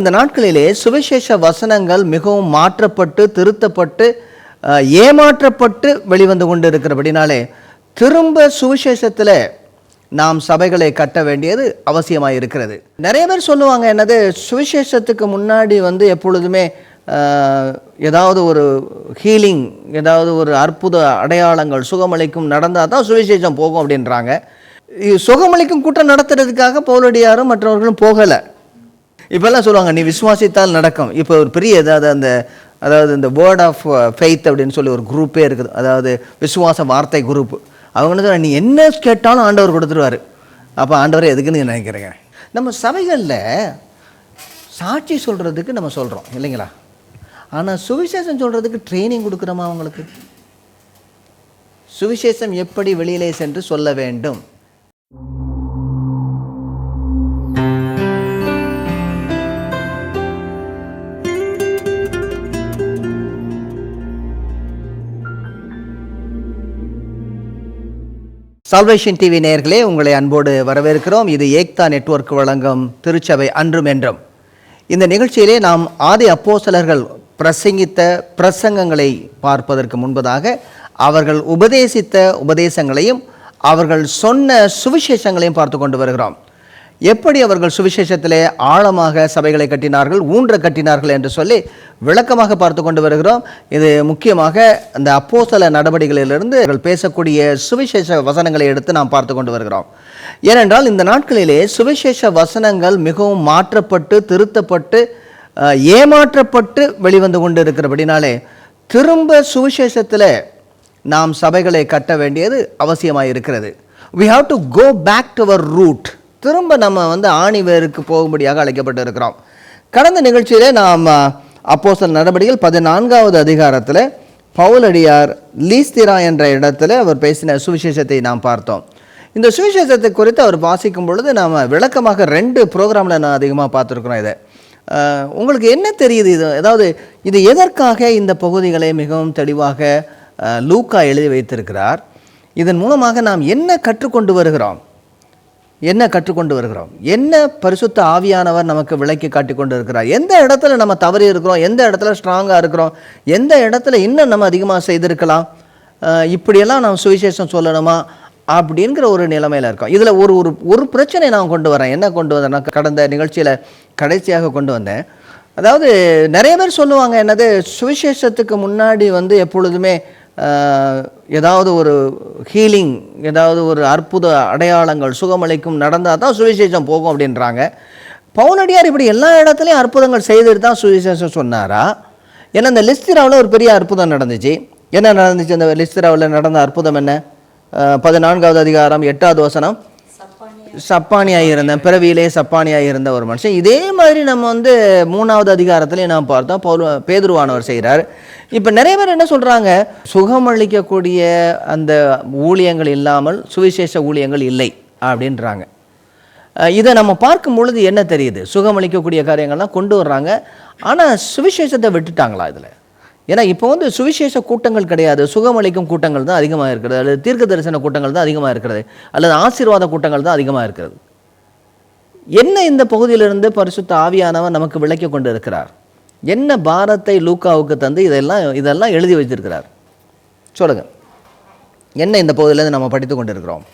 இந்த நாட்களிலே சுவிசேஷ வசனங்கள் மிகவும் மாற்றப்பட்டு திருத்தப்பட்டு ஏமாற்றப்பட்டு வெளிவந்து கொண்டு இருக்கிறபடினாலே திரும்ப சுவிசேஷத்தில் நாம் சபைகளை கட்ட வேண்டியது அவசியமாக இருக்கிறது. நிறைய பேர் சொல்லுவாங்க என்னது சுவிசேஷத்துக்கு முன்னாடி வந்து எப்பொழுதுமே ஏதாவது ஒரு ஹீலிங் ஏதாவது ஒரு அற்புத அடையாளங்கள் சுகமளிக்கும் நடந்தால் தான் சுவிசேஷம் போகும் அப்படின்றாங்க. சுகமளிக்கும் கூட்டம் நடத்துறதுக்காக பவுலடியாரும் மற்றவர்களும் போகலை. இப்போல்லாம் சொல்லுவாங்க நீ விசுவாசித்தால் நடக்கும். இப்போ ஒரு பெரிய ஏதாவது அந்த அதாவது இந்த வேர்ட் ஆஃப் ஃபெய்த் அப்படின்னு சொல்லி ஒரு குரூப்பே இருக்குது. அதாவது விசுவாச வார்த்தை குரூப் அவங்க என்ன நீ என்ன கேட்டாலும் ஆண்டவர் கொடுத்துருவாரு. அப்போ ஆண்டவர் எதுக்குன்னு நினைக்கிறேங்க? நம்ம சபைகளில் சாட்சி சொல்கிறதுக்கு நம்ம சொல்கிறோம் இல்லைங்களா? ஆனால் சுவிசேஷம் சொல்கிறதுக்கு ட்ரைனிங் கொடுக்குறோமா அவங்களுக்கு? சுவிசேஷம் எப்படி வெளியிலே சென்று சொல்ல வேண்டும்? சால்வேஷன் டிவி நேயர்களே உங்களை அன்போடு வரவேற்கிறோம். இது ஏக்தா நெட்வொர்க் வழங்கும் திருச்சபை அன்றும் என்றும். இந்த நிகழ்ச்சியிலே நாம் ஆதி அப்போசலர்கள் பிரசங்கித்த பிரசங்கங்களை பார்ப்பதற்கு முன்பதாக அவர்கள் உபதேசித்த உபதேசங்களையும் அவர்கள் சொன்ன சுவிசேஷங்களையும் பார்த்து கொண்டு வருகிறோம். எப்படி அவர்கள் சுவிசேஷத்திலே ஆழமாக சபைகளை கட்டினார்கள் ஊன்ற கட்டினார்கள் என்று சொல்லி விளக்கமாக பார்த்து கொண்டு வருகிறோம். இது முக்கியமாக அந்த அப்போசல நடவடிக்கைகளிலிருந்து அவர்கள் பேசக்கூடிய சுவிசேஷ வசனங்களை எடுத்து நாம் பார்த்து கொண்டு வருகிறோம். ஏனென்றால் இந்த நாட்களிலே சுவிசேஷ வசனங்கள் மிகவும் மாற்றப்பட்டு திருத்தப்பட்டு ஏமாற்றப்பட்டு வெளிவந்து கொண்டு இருக்கிறபடினாலே திரும்ப சுவிசேஷத்தில் நாம் சபைகளை கட்ட வேண்டியது அவசியமாக இருக்கிறது we have to go back to our route திரும்ப நம்ம வந்து ஆணிவேருக்கு போகும்படியாக அழைக்கப்பட்டு இருக்கிறோம் கடந்த நிகழ்ச்சியிலே நாம் அப்போஸ்தலர் நடவடிக்கைகள் பதினான்காவது அதிகாரத்தில் பவுலடியார் லீஸ்திரா என்ற இடத்துல அவர் பேசின சுவிசேஷத்தை நாம் பார்த்தோம். இந்த சுவிசேஷத்தை குறித்து அவர் வாசிக்கும் பொழுது நாம் விளக்கமாக ரெண்டு ப்ரோக்ராமில் நான் அதிகமாக பார்த்துருக்குறோம் இதை. உங்களுக்கு என்ன தெரியுது இது? அதாவது இது எதற்காக இந்த பகுதிகளை மிகவும் தெளிவாக லூக்கா எழுதி வைத்திருக்கிறார்? இதன் மூலமாக நாம் என்ன கற்றுக்கொண்டு வருகிறோம்? என்ன கற்றுக்கொண்டு வருகிறோம்? என்ன பரிசுத்த ஆவியானவர் நமக்கு விளக்கி காட்டி கொண்டு இருக்கிறார்? எந்த இடத்துல நம்ம தவறி இருக்கிறோம்? எந்த இடத்துல ஸ்ட்ராங்காக இருக்கிறோம்? எந்த இடத்துல இன்னும் நம்ம அதிகமாக செய்திருக்கலாம்? இப்படியெல்லாம் நாம் சுவிசேஷம் சொல்லணுமா? அப்படிங்கிற ஒரு நிலைமையில் இருக்கோம். இதில் ஒரு ஒரு ஒரு பிரச்சனை நான் கொண்டு வரேன். என்ன கொண்டு வந்தேன்னா கடந்த நிகழ்ச்சியில் கடைசியாக கொண்டு வந்தேன். அதாவது நிறைய பேர் சொல்லுவாங்க என்னது சுவிசேஷத்துக்கு முன்னாடி வந்து எப்பொழுதுமே ஏதாவது ஒரு ஹீலிங் ஏதாவது ஒரு அற்புத அடையாளங்கள் சுகமளிக்கும் நடந்தால் தான் சுவிசேஷம் போகும் அப்படின்றாங்க. பவுனடியார் இப்படி எல்லா இடத்துலையும் அற்புதங்கள் செய்துட்டு தான் சுவிசேஷம் சொன்னாரா? ஏன்னா இந்த லிஸ்திராவில் ஒரு பெரிய அற்புதம் நடந்துச்சு. என்ன நடந்துச்சு? அந்த லிஸ்திராவில் நடந்த அற்புதம் என்ன? பதினான்காவது அதிகாரம் எட்டாவது வசனம். சப்பானியாக இருந்தேன் பிறவியிலே சப்பானியாக இருந்த ஒரு மனுஷன். இதே மாதிரி நம்ம வந்து மூணாவது அதிகாரத்துலேயும் நாம் பார்த்தோம். பவுல் பேதுருவானவர் செய்கிறார் இப்போ நிறைய பேர் என்ன சொல்கிறாங்க சுகமளிக்கக்கூடிய அந்த ஊழியங்கள் இல்லாமல் சுவிசேஷ ஊழியங்கள் இல்லை அப்படின்றாங்க. இதை நம்ம பார்க்கும் பொழுது என்ன தெரியுது? சுகமளிக்கக்கூடிய காரியங்கள்லாம் கொண்டு வர்றாங்க. ஆனால் சுவிசேஷத்தை விட்டுட்டாங்களா இதில்? ஏன்னா இப்போ வந்து சுவிசேஷ கூட்டங்கள் கிடையாது. சுகமளிக்கும் கூட்டங்கள் தான் அதிகமாக இருக்கிறது. அல்லது தீர்க்க தரிசன கூட்டங்கள் தான் அதிகமாக இருக்கிறது. அல்லது ஆசீர்வாத கூட்டங்கள் தான் அதிகமாக இருக்கிறது. என்ன இந்த பகுதியிலிருந்து பரிசுத்த ஆவியானவர் நமக்கு விளக்கி கொண்டு இருக்கிறார் என்ன பாரத்தை லூக்காவுக்கு தந்து இதெல்லாம் இதெல்லாம் எழுதி வைத்திருக்கிறார்? சொல்லுங்க. என்ன இந்த பகுதியிலேருந்து நம்ம படித்து கொண்டு இருக்கிறோம்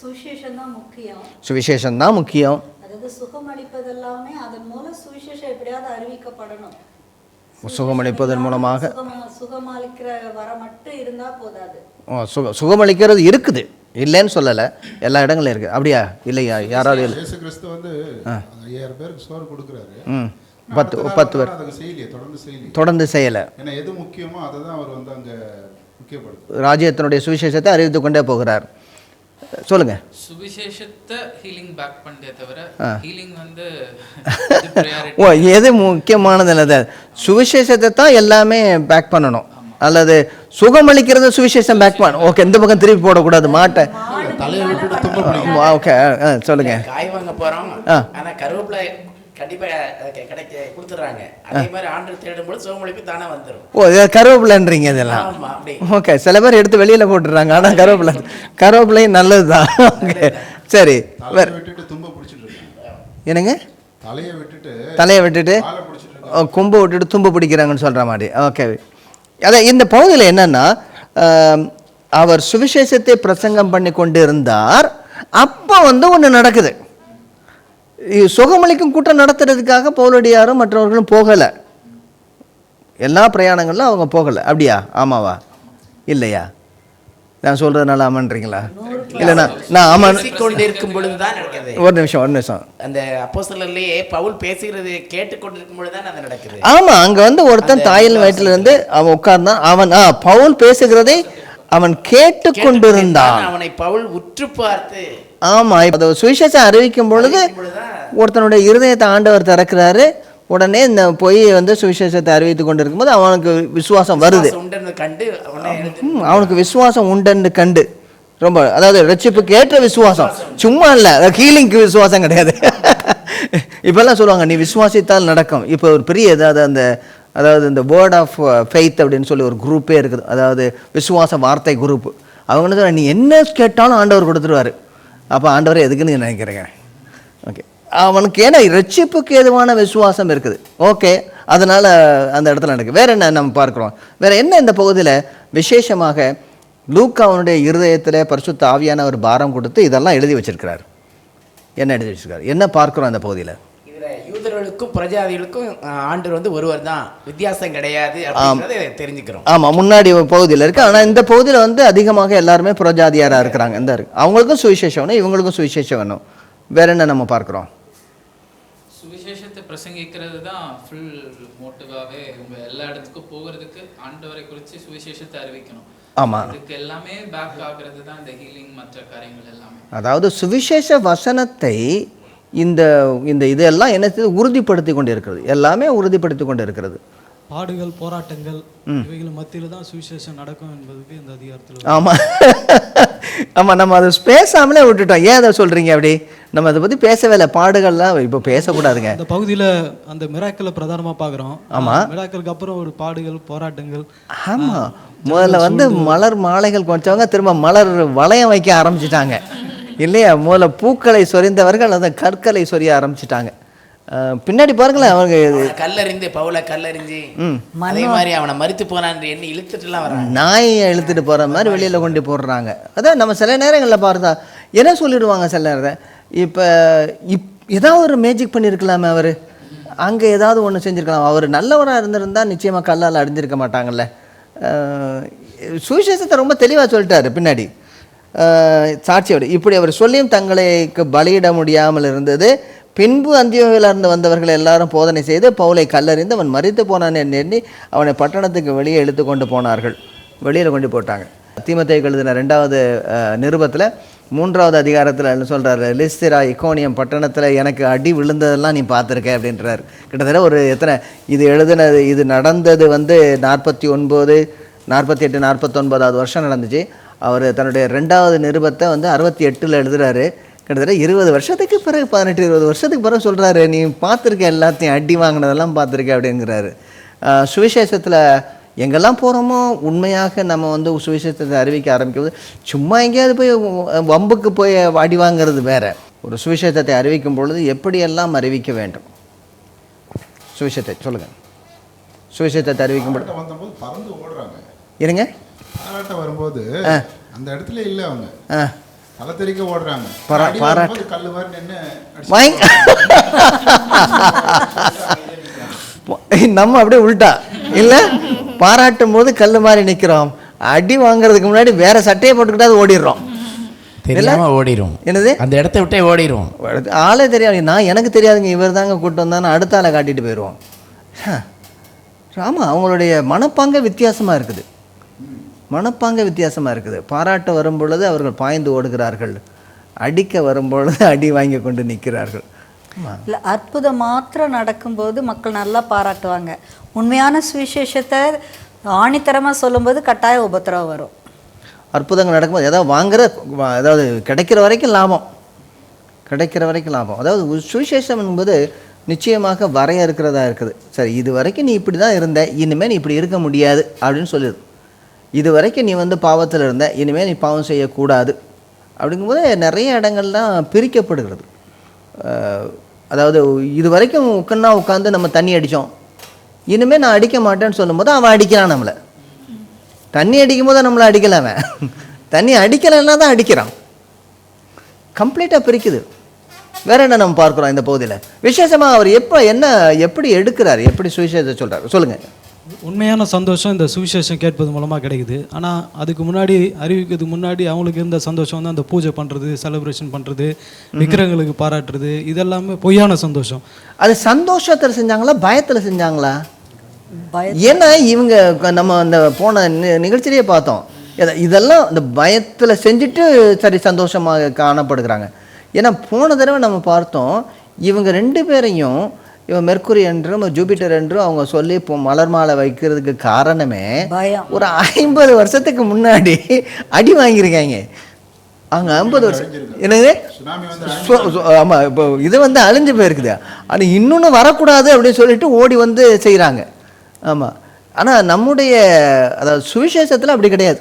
சுவிசேஷம் தான் முக்கியம். சுவிசேஷம் தான் முக்கியம். அதாவது சுகமளிப்பதெல்லாமே அதன் மூலம் சுவிசேஷம் எப்படியாவது அறிவிக்கப்படணும். சுகமளிப்பதன் மூலமாக? சுகமளிக்கிறது இருக்குது. இல்லைன்னு சொல்லலை. எல்லா இடங்களும் இருக்குது அப்படியா? இல்லையா? யாராவது இல்லை. பத்து பத்து பேர் தொடர்ந்து செய்யலை. எது முக்கியமோ அதை தான் அவர் வந்து அங்க முக்கியப்படுத்து ராஜ்யத்தினுடைய சுவிசேஷத்தை அறிவித்து கொண்டே போகிறார். சொல்லுங்க. சுவிசேஷத்தை ஹீலிங் பேக் பண்ணதே தவிர. ஹீலிங் வந்து ப்ரையாரிட்டி ஓ எது முக்கியமானது அல்லது சுவிசேஷத்தை தான் எல்லாமே பேக் பண்ணணும். அல்லது சுகமளிக்கிறது சுவிசேஷம் பேக் பண்ண ஓகே இந்த பக்கம் திருப்பி போடக்கூடாது மாட்டை. ஓகே சொல்லுங்க. காய் வாங்க போறோம். ஆ. ஆனா கருவேப்பிலை கண்டிப்பா அஹ், கிடைக்க கொடுத்துட்றாங்க. அதே மாதிரி ஆண்டு தேடும்போது சுகமொழிப்பு தானே வந்துடும் ஓ கருவேப்பிலைன்றீங்க இதெல்லாம்? அப்படி. ஓகே சில பேர் எடுத்து வெளியில போட்டுடுறாங்க. ஆனால் கருவேப்பிலை கருவேப்பிலையும் நல்லது தான் ஓகே சரி என்னங்க? தலையை விட்டுட்டு கொம்பு விட்டுட்டு தும்பு பிடிக்கிறாங்கன்னு சொல்கிற மாதிரி. ஓகே அதான் இந்த பகுதியில் என்னன்னா அவர் சுவிசேஷத்தை பிரசங்கம் பண்ணி கொண்டு இருந்தார். அப்போ வந்து ஒன்று நடக்குது. சுகமளிக்கும் கூட்டம் நடத்துறதுக்காக பவுலடியாரும் மற்றவர்களும் போகலை. எல்லா பிரயாணங்களிலும் அவங்க போகலை. அப்படியா? ஆமாவா? இல்லையா? நான் சொல்கிறதுனால ஆமான்றீங்களா? இல்லைண்ணா நான் ஆமாம் பேசிக்கொண்டிருக்கும் பொழுதுதான் நடக்குது. ஒரு நிமிஷம் ஒரு நிமிஷம். அந்த அப்போஸ்தலர்லயே பவுல் பேசுகிறது கேட்டுக்கொண்டிருக்கும் பொழுதுதான் அது நடக்குது. ஆமா அங்க வந்து ஒருத்தன் தாயின் வயிற்றுல இருந்து அவன் உட்கார்ந்தான். அவன் ஆ பவுல் பேசுகிறதை அவன் கேட்டு கொண்டிருந்தான் அவனை பவுல் உற்று பார்த்து ஆமா இப்ப அதை சுவிசேஷம் அறிவிக்கும் பொழுது ஒருத்தனுடைய இருதயத்தை ஆண்டவர் திறக்கிறாரு. உடனே இந்த பொய் வந்து சுவிசேஷத்தை அறிவித்து கொண்டிருக்கும் போது அவனுக்கு விசுவாசம் வருது. கண்டு அவனுக்கு விசுவாசம் உண்டுன்னு கண்டு. ரொம்ப அதாவது ரட்சிப்புக்கு ஏற்ற விசுவாசம். சும்மா இல்லை ஹீலிங்க்கு விசுவாசம் கிடையாது. இப்பெல்லாம் சொல்லுவாங்க நீ விசுவாசித்தால் நடக்கும். இப்போ ஒரு பெரிய ஏதாவது அந்த அதாவது இந்த வேர்ட் ஆஃப் ஃபெய்த் அப்படின்னு சொல்லி ஒரு குரூப்பே இருக்குது. அதாவது விசுவாச வார்த்தை குரூப் அவங்க என்ன சொல்றாங்க, நீ என்ன கேட்டாலும் ஆண்டவர் கொடுத்துருவாரு. அப்போ ஆண்டவர் எதுக்குன்னு நினைக்கிறேங்க? ஓகே அவனுக்கு ஏன்னா ரட்சிப்புக்கு எதுவான விசுவாசம் இருக்குது. ஓகே அதனால் அந்த இடத்துல நடக்குது வேறு என்ன நம்ம பார்க்குறோம்? வேறு என்ன இந்த பகுதியில் விசேஷமாக லூக்கா அவனுடைய இருதயத்தில் பரிசுத்த ஆவியான ஒரு பாரம் கொடுத்து இதெல்லாம் எழுதி வச்சிருக்கிறார். என்ன எழுதி வச்சிருக்காரு? என்ன பார்க்குறோம் அந்த பகுதியில்? யூதர்களுக்கும் பிரஜாதிகளுக்கும் ஆண்டவர் வந்து ஒருவர் தான். வித்தியாசம் கிடையாது அப்படிங்கறத தெரிஞ்சுக்கிறோம். ஆமாம் முன்னாடி பகுதியில் இருக்குது ஆனால் இந்த பகுதியில் வந்து அதிகமாக எல்லாருமே புரஜாதியாராக இருக்கிறாங்க. இந்த இருக்கு. அவங்களுக்கும் சுவிசேஷம் வேணும் இவங்களுக்கும் சுவிசேஷம் வேணும். வேற என்ன நம்ம பார்க்குறோம்? சுவிசேஷத்தை பிரசங்கிக்கிறது தான் ஃபுல் மோட்டிவாவே உங்க எல்லா இடத்துக்கும் போகிறதுக்கு ஆண்டவரை குறித்து சுவிசேஷத்தை அறிவிக்கணும். ஆமாம் இதுக்கு எல்லாமே பேக் ஆகுறது தான் இந்த ஹீலிங் மற்ற காரியங்கள் எல்லாமே. அதாவது சுவிசேஷ வசனத்தை இந்த இந்த இதெல்லாம் என்ன செய்யுது? உறுதிப்படுத்தி கொண்டு இருக்கிறது எல்லாமே உறுதிப்படுத்தி கொண்டு இருக்கிறது பாடுகள் போராட்டங்கள் இவைகள் மத்தியில தான் சுவிசேஷம் நடக்கும் என்பதுக்கு இந்த அதிகாரத்தில் ஆமாம் ஆமாம் நம்ம அதை பேசாமலே விட்டுட்டோம். ஏன் அதை சொல்கிறீங்க அப்படி? நம்ம அதை பற்றி பேசவே இல்லை. பாடுகள்லாம் இப்போ பேசக்கூடாதுங்க. அந்த பகுதியில அந்த மிராக்கலை பிரதானமா பார்க்குறோம். ஆமா. மிராக்கலுக்கு அப்புறம் ஒரு பாடுகள் போராட்டங்கள் ஆமாம் முதல்ல வந்து மலர் மாலைகள் கொஞ்சவங்க திரும்ப மலர் வளையம் வைக்க ஆரம்பிச்சிட்டாங்க. இல்லையா? முதல்ல பூக்களை சொரிந்தவர்கள் அந்த கற்களை சொரிய ஆரம்பிச்சிட்டாங்க. பின்னாடி பாருங்களேன் அவங்க கல்லறிந்து பவுல கல்லறிஞ்சு அதே மாதிரி அவனை மறித்து போனான் எண்ணி இழுத்துட்டுலாம் வரான் நாயை இழுத்துட்டு போகிற மாதிரி வெளியில் கொண்டு போடுறாங்க. அதான் நம்ம சில நேரங்களில் பார்த்தா என்ன சொல்லிடுவாங்க சில நேரம் இப்போ இப் ஏதாவது ஒரு மேஜிக் பண்ணியிருக்கலாமே அவர். அங்கே ஏதாவது ஒன்று செஞ்சுருக்கலாம். அவர் நல்லவராக இருந்திருந்தா நிச்சயமாக கல்லால் அடிஞ்சிருக்க மாட்டாங்கல்ல. அஹ், சுவிசேஷத்தை ரொம்ப தெளிவாக சொல்லிட்டாரு பின்னாடி. சாட்சியோடு. இப்படி அவர் சொல்லியும் தங்களுக்கு பலியிட முடியாமல் இருந்தது. பின்பு அந்தியோகிலிருந்து வந்தவர்கள் எல்லாரும் போதனை செய்து பவுலை கல்லறிந்து அவன் மறித்து போனான் என்று எண்ணி அவனை பட்டணத்துக்கு வெளியே இழுத்து கொண்டு போனார்கள். வெளியில் கொண்டு போட்டாங்க. தீமத்தை எழுதின ரெண்டாவது நிருபத்தில் மூன்றாவது அதிகாரத்தில் என்ன சொல்கிறாரு லிஸ்திரா இக்கோனியம் பட்டணத்தில் எனக்கு அடி விழுந்ததெல்லாம் நீ பார்த்துருக்க அப்படின்றார். கிட்டத்தட்ட ஒரு எத்தனை இது எழுதினது இது நடந்தது வந்து நாற்பத்தி ஒன்பது நாற்பத்தி எட்டு நாற்பத்தொன்பதாவது வருஷம் நடந்துச்சு. அவர் தன்னுடைய ரெண்டாவது நிருபத்தை வந்து அறுபத்தி எட்டில் எழுதுறாரு. கிட்டத்தட்ட இருபது வருஷத்துக்கு பிறகு பதினெட்டு இருபது வருஷத்துக்கு பிறகு சொல்கிறாரு நீ பார்த்துருக்க எல்லாத்தையும் அடி வாங்கினதெல்லாம் பார்த்துருக்க அப்படிங்கிறாரு. சுவிசேஷத்தில் எங்கெல்லாம் போகிறோமோ உண்மையாக நம்ம வந்து சுவிசேஷத்தை அறிவிக்க ஆரம்பிக்கும்போது சும்மா எங்கேயாவது போய் வம்புக்கு போய் அடி வாங்குறது வேற. ஒரு சுவிசேஷத்தை அறிவிக்கும் பொழுது எப்படியெல்லாம் அறிவிக்க வேண்டும்? சுவிசேஷத்தை சொல்லுங்கள் சுவிசேஷத்தை அறிவிக்கும் பொழுது. இருங்க பாராட்டம் வரும்போது அந்த இடத்துல இல்ல அவங்க. ஆ. தலை தெறிக்க ஓடுறாங்க பாராட்டு. கல்லு மாதிரி நின்று வாங்கி நம்ம அப்படியே உள்டா. இல்ல? பாராட்டும் போது கல் மாதிரி நிக்கிறோம். அடி வாங்குறதுக்கு முன்னாடி வேற சட்டையை போட்டுக்கிட்டாது ஓடிடுறோம். தெரியாம ஓடிரும். என்னது? அந்த இடத்த விட்டே ஓடிரும். ஆளே தெரியாது. நான் எனக்கு தெரியாதுங்க. இவர் தாங்க கூட்டு வந்தான்னு அடுத்த ஆளை காட்டிட்டு போயிடுவோம். ஆமாம் அவங்களுடைய மனப்பாங்க வித்தியாசமாக இருக்குது. மனப்பாங்க வித்தியாசமாக இருக்குது. பாராட்ட வரும் பொழுது அவர்கள் பாய்ந்து ஓடுகிறார்கள். அடிக்க வரும் பொழுது அடி வாங்கி கொண்டு நிற்கிறார்கள். இல்ல அற்புதம் மாத்திரம் நடக்கும்போது மக்கள் நல்லா பாராட்டுவாங்க. உண்மையான சுவிசேஷத்தை ஆணித்தரமா சொல்லும்போது கட்டாய உபத்திரவம் வரும். அற்புதங்கள் நடக்கும்போது ஏதாவது வாங்குற அதாவது கிடைக்கிற வரைக்கும் லாபம். கிடைக்கிற வரைக்கும் லாபம். அதாவது சுவிசேஷம் என்பது நிச்சயமாக வரையறுக்கிறதா இருக்குது. சரி இது வரைக்கும் நீ இப்படி தான் இருந்த இனிமேல் நீ இப்படி இருக்க முடியாது அப்படின்னு சொல்லுது. இது வரைக்கும் நீ வந்து பாவத்தில் இருந்த இனிமேல் நீ பாவம் செய்யக்கூடாது. அப்படிங்கும்போது நிறைய இடங்கள்லாம் பிரிக்கப்படுகிறது. அதாவது இது வரைக்கும் உட்காந்து உட்காந்து நம்ம தண்ணி அடித்தோம் இனிமேல் நான் அடிக்க மாட்டேன்னு சொல்லும்போது அவன் அடிக்கிறான் நம்மளை. தண்ணி அடிக்கும் போது நம்மளை அடிக்கலை அவன். தண்ணி அடிக்கலைன்னா தான் அடிக்கிறான். கம்ப்ளீட்டாக பிரிக்குது. வேற என்ன நம்ம பார்க்குறோம் இந்த பகுதியில்? விசேஷமாக அவர் எப்போ என்ன எப்படி எடுக்கிறார்? எப்படி சுவிசேஷத்தை சொல்கிறார் சொல்லுங்கள் உண்மையான சந்தோஷம் இந்த சுவிசேஷம் கேட்பது மூலமாக கிடைக்குது. ஆனால் அதுக்கு முன்னாடி அறிவிக்கிறதுக்கு முன்னாடி அவங்களுக்கு இருந்த சந்தோஷம் வந்து அந்த பூஜை பண்ணுறது செலிப்ரேஷன் பண்ணுறது விக்கிரங்களுக்கு பாராட்டுறது இதெல்லாமே பொய்யான சந்தோஷம். அது சந்தோஷத்தில் செஞ்சாங்களா பயத்தில் செஞ்சாங்களா? ஏன்னா இவங்க நம்ம அந்த போன நி- நிகழ்ச்சியிலேயே பார்த்தோம். இத- இதெல்லாம் இந்த பயத்தில் செஞ்சுட்டு சரி சந்தோஷமாக காணப்படுகிறாங்க. ஏன்னா போன தடவை நம்ம பார்த்தோம் இவங்க ரெண்டு பேரையும் இவன் மெர்க்குரி என்றும் ஜூபிட்டர் என்றும் அவங்க சொல்லி இப்போ மலர் மாலை வைக்கிறதுக்கு காரணமே ஒரு ஐம்பது வருஷத்துக்கு முன்னாடி அடி வாங்கியிருக்காங்க. அவங்க ஐம்பது வருஷம். என்னது? சுனாமி வந்து சொ- சொ- ஆமா இப்போ இது வந்து அழிஞ்சு போயிருக்குது. ஆனால் இன்னொன்று வரக்கூடாது அப்படின்னு சொல்லிட்டு ஓடி வந்து செய்கிறாங்க ஆமாம் ஆனால் நம்முடைய அதாவது சுவிசேஷத்தில் அப்படி கிடையாது.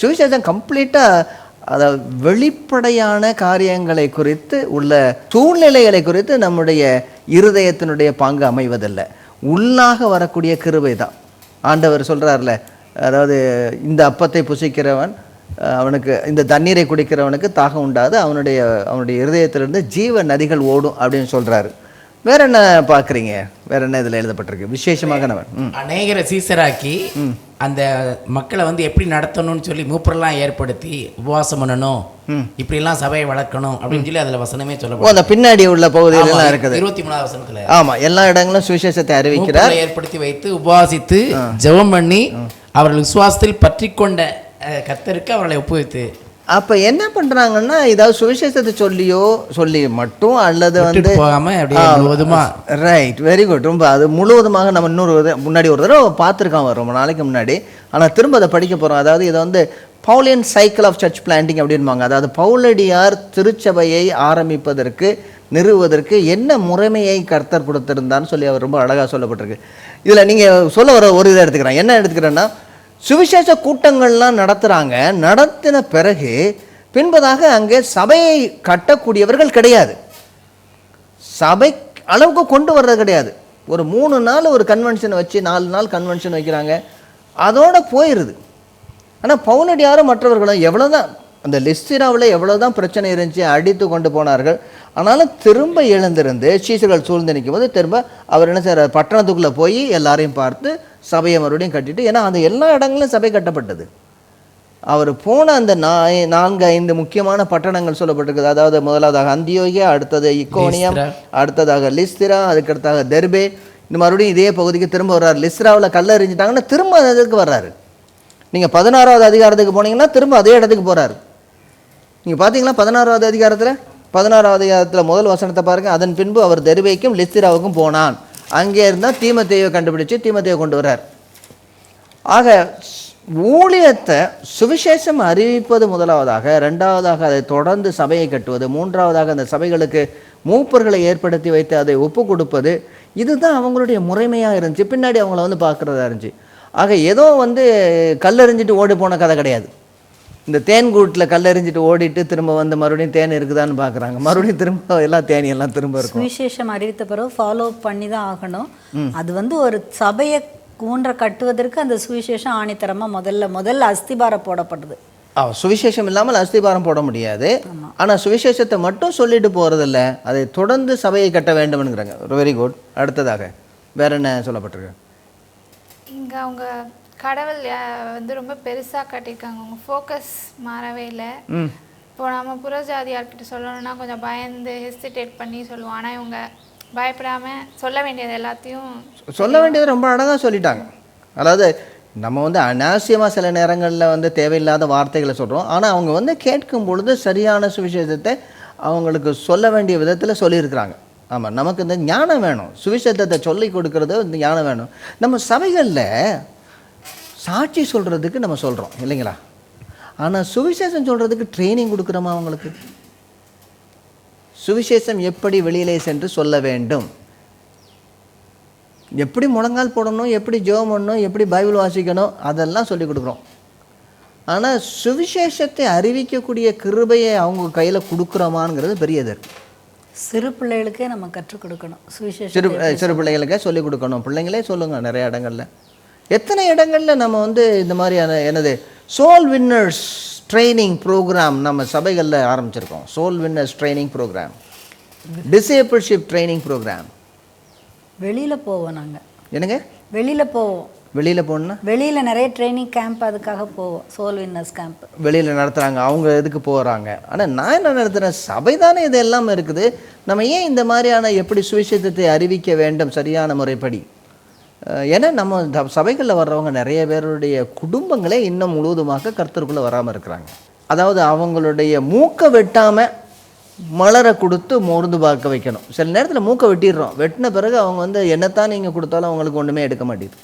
சுவிசேஷம் கம்ப்ளீட்டாக அதாவது வெளிப்படையான காரியங்களை குறித்து உள்ள சூழ்நிலைகளை குறித்து நம்முடைய இருதயத்தினுடைய பங்கு அமைவதில்லை. உள்ளாக வரக்கூடிய கிருபை தான். ஆண்டவர் சொல்கிறார்ல அதாவது இந்த அப்பத்தை புசிக்கிறவன் அவனுக்கு இந்த தண்ணீரை குடிக்கிறவனுக்கு தாகம் உண்டாது அவனுடைய அவனுடைய இருதயத்திலிருந்து ஜீவ நதிகள் ஓடும் அப்படின்னு சொல்றாரு. வேற என்ன பார்க்குறீங்க? வேற என்ன இதில் எழுதப்பட்டிருக்கு? விசேஷமாக நவன் ம். அநேகரை சீசராக்கி அந்த மக்களை வந்து எப்படி நடத்தணும்னு சொல்லி மூப்பரெல்லாம் ஏற்படுத்தி உபவாசம் பண்ணணும். இப்படிலாம் சபையை வளர்க்கணும் அப்படின்னு சொல்லி அதுல வசனமே சொல்லப்படும். அந்த பின்னாடி உள்ள பகுதிகளெல்லாம் இருக்குது. இருபத்தி மூணாவது வசனத்துல. ஆமா எல்லா இடங்களும் சுவிசேஷத்தை அறிவிக்கிறார். ஏற்படுத்தி வைத்து உபவாசித்து ஜெபம் பண்ணி அவர்கள் விசுவாசத்தில் பற்றி கொண்ட அஹ், கர்த்தருக்கு அவர்களை ஒப்புவித்து அப்ப என்ன பண்றாங்கன்னா ஏதாவது சுவிசேஷத்தை சொல்லியோ சொல்லி மட்டும் அல்லது வந்து விட்டுட்டு போகாம அப்படியே முழுவதுமா? ரைட் வெரி குட் ரொம்ப அது முழுவதுமாக நம்ம இன்னொரு முன்னாடி ஒரு தடவை பார்த்துருக்கோம் ரொம்ப நாளைக்கு முன்னாடி. ஆனால் திரும்ப அதை படிக்க போகிறோம் அதாவது இதை வந்து Pauline cycle of church planting அப்படின்பாங்க அதாவது பவுலடியார் திருச்சபையை ஆரம்பிப்பதற்கு நிறுவுவதற்கு என்ன முறைமையை கர்த்தர் கொடுத்திருந்தான்னு சொல்லி அவர் ரொம்ப அழகாக சொல்லப்பட்டிருக்கு. இதில் நீங்கள் சொல்ல வர ஒரு இதை எடுத்துக்கிறேன். என்ன எடுத்துக்கிறேன்னா சுவிசேஷ கூட்டங்கள்லாம் நடத்துகிறாங்க நடத்தின பிறகு பின்பதாக அங்கே சபையை கட்டக்கூடியவர்கள் கிடையாது. சபை அளவுக்கு கொண்டு வர்றது கிடையாது. ஒரு மூணு நாள் ஒரு கன்வென்ஷன் வச்சு நாலு நாள் கன்வென்ஷன் வைக்கிறாங்க. அதோட போயிடுது ஆனால் பவுனடியாரும் மற்றவர்களும் எவ்வளோ தான் அந்த லிஸ்டிராவில் எவ்வளோதான் பிரச்சனை இருந்துச்சு அடித்து கொண்டு போனார்கள். ஆனாலும் திரும்ப எழுந்திருந்து சீசர்கள் சூழ்ந்து நிற்கும் போது திரும்ப அவர் என்ன செய்கிறார் பட்டணத்துக்குள்ளே போய் எல்லாரையும் பார்த்து சபையை மறுபடியும் கட்டிட்டு ஏன்னா அந்த எல்லா இடங்களும் சபை கட்டப்பட்டது. அவர் போன அந்த நான்கு ஐந்து முக்கியமான பட்டணங்கள் சொல்லப்பட்டிருக்குது. அதாவது முதலாவதாக அந்தியோகியா அடுத்தது இக்கோனியம். அடுத்ததாக லிஸ்திரா அதுக்கடுத்தாக தெர்பே. இந்த மறுபடியும் இதே பகுதிக்கு திரும்ப வர்றாரு. லிஸ்திராவில் கல்ல எறிஞ்சிட்டாங்கன்னா திரும்ப அந்த இதுக்கு வர்றாரு. நீங்கள் பதினாறாவது அதிகாரத்துக்கு போனீங்கன்னா திரும்ப அதே இடத்துக்கு போகிறாரு நீங்கள் பார்த்தீங்களா பதினாறாவது அதிகாரத்தில்? பதினாறாவது அதிகாரத்தில் முதல் வசனத்தை பாருங்க. அதன் பின்பு அவர் தெருவைக்கும் லிஸ்திராவுக்கும் போனான். அங்கே இருந்தால் தீமத்தேயை கண்டுபிடிச்சு தீமத்தையை கொண்டு வர்றார். ஆக ஸ்- ஊழியத்தை சுவிசேஷம் அறிவிப்பது முதலாவதாக ரெண்டாவதாக அதை தொடர்ந்து சபையை கட்டுவது மூன்றாவதாக அந்த சபைகளுக்கு மூப்பர்களை ஏற்படுத்தி வைத்து அதை ஒப்பு கொடுப்பது இதுதான் அவங்களுடைய முறைமையாக இருந்துச்சு. பின்னாடி அவங்கள வந்து பார்க்குறதா இருந்துச்சு. ஆக ஏதோ வந்து கல்லெறிஞ்சிட்டு ஓடி போன கதை கிடையாது. இந்த தேன் கூட்டில் கல்லெறிஞ்சிட்டு ஓடிட்டு திரும்ப வந்து மறுபடியும் தேன் இருக்குதான்னு பார்க்குறாங்க மறுபடியும் திரும்ப எல்லாம் தேனி எல்லாம் திரும்ப இருக்கும். சுவிசேஷம் அறிவித்த பிறகு ஃபாலோ பண்ணி தான் ஆகணும். அது வந்து ஒரு சபையை ஊன்ற கட்டுவதற்கு அந்த சுவிசேஷம் ஆணித்தரமா முதல்ல முதல்ல அஸ்திபாரம் போடப்படுது ஆ சுவிசேஷம் இல்லாமல் அஸ்திபாரம் போட முடியாது. ஆனால் சுவிசேஷத்தை மட்டும் சொல்லிட்டு போகிறதில்ல அதை தொடர்ந்து சபையை கட்ட வேண்டும்ங்கிறாங்க வெரி குட் அடுத்ததாக வேற என்ன சொல்லப்பட்டிருக்கு? இங்கே அவங்க கடவுள் வந்து ரொம்ப பெருசாக கட்டியிருக்காங்க. அவங்க ஃபோக்கஸ் மாறவே இல்லை. இப்போ நம்ம புறஜாதியார்கிட்ட சொல்லணும்னா கொஞ்சம் பயந்து ஹெசிடேட் பண்ணி சொல்லுவோம். ஆனால் இவங்க பயப்படாமல் சொல்ல வேண்டியது எல்லாத்தையும் சொல்ல வேண்டியது ரொம்ப அழகாக சொல்லிட்டாங்க. அதாவது நம்ம வந்து அனாவசியமாக சில நேரங்களில் வந்து தேவையில்லாத வார்த்தைகளை சொல்கிறோம் ஆனால் அவங்க வந்து கேட்கும் பொழுது சரியான சுவிசேஷத்தை அவங்களுக்கு சொல்ல வேண்டிய விதத்தில் சொல்லியிருக்கிறாங்க. ஆமாம் நமக்கு இந்த ஞானம் வேணும். சுவிசேஷத்தை சொல்லி கொடுக்கறது ஞானம் வேணும். நம்ம சபைகளில் சாட்சி சொல்கிறதுக்கு நம்ம சொல்கிறோம் இல்லைங்களா? ஆனால் சுவிசேஷம் சொல்கிறதுக்கு ட்ரைனிங் கொடுக்குறோமா அவங்களுக்கு? சுவிசேஷம் எப்படி வெளியிலே சென்று சொல்ல வேண்டும்? எப்படி முழங்கால் போடணும் எப்படி ஜெபம் பண்ணணும் எப்படி பைபிள் வாசிக்கணும் அதெல்லாம் சொல்லி கொடுக்குறோம். ஆனால் சுவிசேஷத்தை அறிவிக்கக்கூடிய கிருபையை அவங்க கையில் கொடுக்குறோமாங்கிறது பெரிய இது சிறு பிள்ளைகளுக்கே நம்ம கற்றுக் கொடுக்கணும். சிறு சுவிசேஷம் அஹ், சிறு பிள்ளைகளுக்கே சொல்லிக் கொடுக்கணும். பிள்ளைங்களே சொல்லுங்க நிறைய இடங்கள்ல. எத்தனை இடங்கள்ல நம்ம வந்து இந்த மாதிரியான என்னது சோல் வின்னர்ஸ் ட்ரைனிங் ப்ரோக்ராம் நம்ம சபைகளில் ஆரம்பிச்சிருக்கோம். Soul winners training programme discipleship training programme வெளியில போவோம் நாங்க. என்னங்க? வெளியில போவோம். வெளியில் போகணுன்னா வெளியில நிறைய ட்ரைனிங் கேம்ப் அதுக்காக போவோம். சோல் வின்னர்ஸ் கேம்ப் வெளியில் நடத்துகிறாங்க அவங்க எதுக்கு போகிறாங்க ஆனால் நான் என்ன நடத்துகிறேன் சபை தானே இது எல்லாம் இருக்குது. நம்ம ஏன் இந்த மாதிரியான எப்படி சுவிசேஷத்தை அறிவிக்க வேண்டும் சரியான முறைப்படி? ஏன்னா நம்ம சபைகளில் வர்றவங்க நிறைய பேருடைய குடும்பங்களே இன்னும் முழுவதுமாக கர்த்தருக்குள்ளே வராமல் இருக்கிறாங்க. அதாவது அவங்களுடைய மூக்கை வெட்டாமல் மலரை கொடுத்து மோர்ந்து பார்க்க வைக்கணும். சில நேரத்தில் மூக்கை வெட்டிடுறோம். வெட்டின பிறகு அவங்க வந்து என்னத்தான் நீங்கள் கொடுத்தாலும் அவங்களுக்கு ஒன்றுமே எடுக்க மாட்டேங்குது.